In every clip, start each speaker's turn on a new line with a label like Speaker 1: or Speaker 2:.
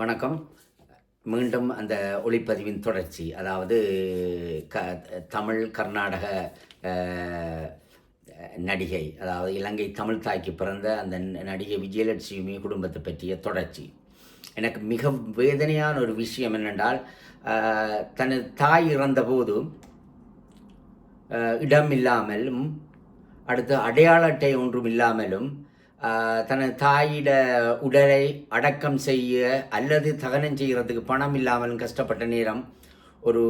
Speaker 1: வணக்கம். மீண்டும் அந்த ஒளிப்பதிவின் தொடர்ச்சி. அதாவது க தமிழ் கர்நாடக நடிகை அதாவது இலங்கை தமிழ் தாய்க்கு பிறந்த அந்த நடிகை விஜயலட்சுமி குடும்பத்தை பற்றிய தொடர்ச்சி. எனக்கு மிக வேதனையான ஒரு விஷயம் என்னென்றால் தனது தாய் இறந்தபோது இடம் இல்லாமலும் அடுத்து அடையாள அட்டை ஒன்றும் இல்லாமலும் தனது தாயிட உடலை அடக்கம் செய்ய அல்லது தகனம் செய்கிறதுக்கு பணம் இல்லாமல் கஷ்டப்பட்ட நேரம் ஒரு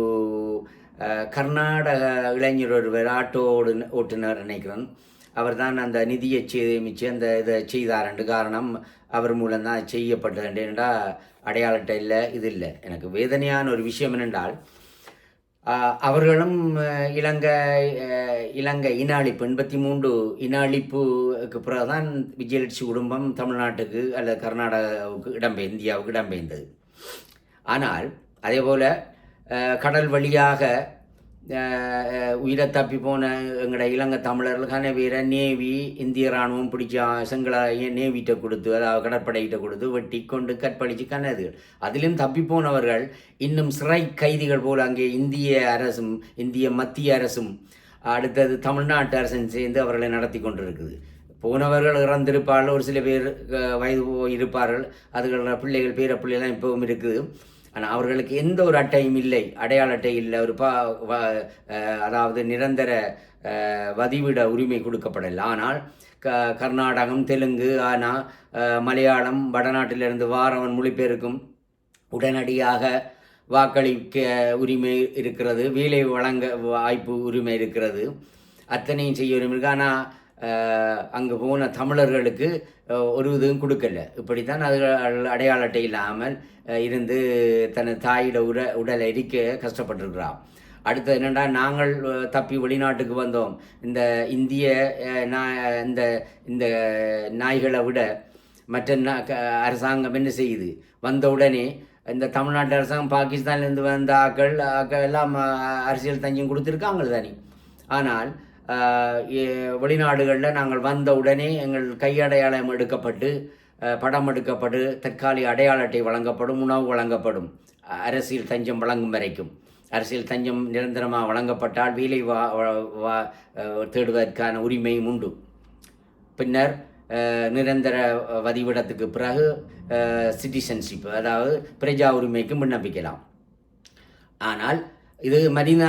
Speaker 1: கர்நாடக இளைஞர் ஒருவர் ஆட்டோ ஓடு ஓட்டுநர் நினைக்கிறேன். அவர் தான் அந்த நிதியை சேமித்து அந்த இதை செய்தாரண்டு காரணம் அவர் மூலம் தான் செய்யப்பட்டது. என்றால் இல்லை இது இல்லை. எனக்கு வேதனையான ஒரு விஷயம் என்னென்றால் அவர்களும் இலங்கை இலங்கை இனாளிப்பு எண்பத்தி மூன்று இனாளிப்புக்கு பிறகுதான் விஜயலட்சுமி குடும்பம் தமிழ்நாட்டுக்கு அல்லது கர்நாடகாவுக்கு இடம்பெய் இந்தியாவுக்கு இடம்பெயர்ந்தது. ஆனால் அதே போல் கடல் வழியாக உயிரை தப்பி போன எங்களோட இலங்கை தமிழர்களுக்கான வீர நேவி இந்திய இராணுவம் பிடிச்ச செங்கல நேவிட்ட கொடுத்து அதாவது கடற்படையிட்ட கொடுத்து வெட்டி கொண்டு கற்பழித்து கண்ணதுகள் அதிலும் தப்பி போனவர்கள் இன்னும் சிறை கைதிகள் போல் அங்கே இந்திய அரசும் இந்திய மத்திய அரசும் அடுத்தது தமிழ்நாட்டு அரசும் சேர்ந்து அவர்களை நடத்தி கொண்டிருக்குது. போனவர்கள் இறந்திருப்பார்கள் ஒரு சில பேர் வயது போய் இருப்பார்கள். அதுகளோட பிள்ளைகள் பேர பிள்ளைகள்லாம் இப்பவும் இருக்குது. ஆனால் அவர்களுக்கு எந்த ஒரு அட்டையும் இல்லை. அடையாள அட்டை இல்லை. ஒரு பா வ- அதாவது நிரந்தர வதிவிட உரிமை கொடுக்கப்படலை. ஆனால் க கர்நாடகம் தெலுங்கு ஆனால் மலையாளம் வடநாட்டிலிருந்து வாரவன் மொழிபெயர்க்கும் உடனடியாக வாக்களிக்க உரிமை இருக்கிறது. வேலை வழங்க வாய்ப்பு உரிமை இருக்கிறது. அத்தனையும் செய்ய உரிமை இருக்குது ஆனால் அங்கே போன தமிழர்களுக்கு ஒரு இதுவும் கொடுக்கல. இப்படித்தான் அது அடையாள அட்டை இல்லாமல் இருந்து தன் தாயிட உட உடலை எரிக்க கஷ்டப்பட்டிருக்கிறான் அடுத்தது என்னென்னா நாங்கள் தப்பி வெளிநாட்டுக்கு வந்தோம். இந்த இந்திய நா- இந்த இந்த நாய்களை விட மற்ற நா- க- அரசாங்கம் என்ன செய்யுது? வந்த உடனே இந்த தமிழ்நாட்டு அரசாங்கம் பாகிஸ்தான்லேருந்து வந்த ஆக்கள் ஆக்கள் எல்லாம் அரசியல் தஞ்சம் கொடுத்துருக்காங்க தானே. ஆனால் வெளிநாடுகளில் நாங்கள் வந்த உடனே எங்கள் கையடையாளம் எடுக்கப்பட்டு படம் எடுக்கப்பட்டு தற்காலிக அடையாள அட்டை வழங்கப்படும் உணவு வழங்கப்படும். அரசியல் தஞ்சம் வழங்கும் வரைக்கும். அரசியல் தஞ்சம் நிரந்தரமாக வழங்கப்பட்டால் வேலை வா வா- தேடுவதற்கான உரிமையும் உண்டு. பின்னர் நிரந்தர வதிவிடத்துக்கு பிறகு சிட்டிசன்ஷிப் அதாவது பிரஜா உரிமைக்கு விண்ணப்பிக்கலாம். ஆனால் இது மனித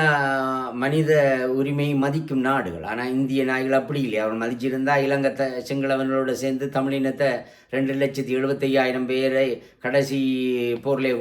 Speaker 1: மனித உரிமை மதிக்கும் நாடுகள். ஆனால் இந்திய நாய்கள் அப்படி இல்லை. அவர் மதிச்சிருந்தா இலங்கை சிங்களவர்களோடு சேர்ந்து தமிழினத்தை ரெண்டு லட்சத்தி எழுபத்தையாயிரம் பேரை கடைசி போர்லே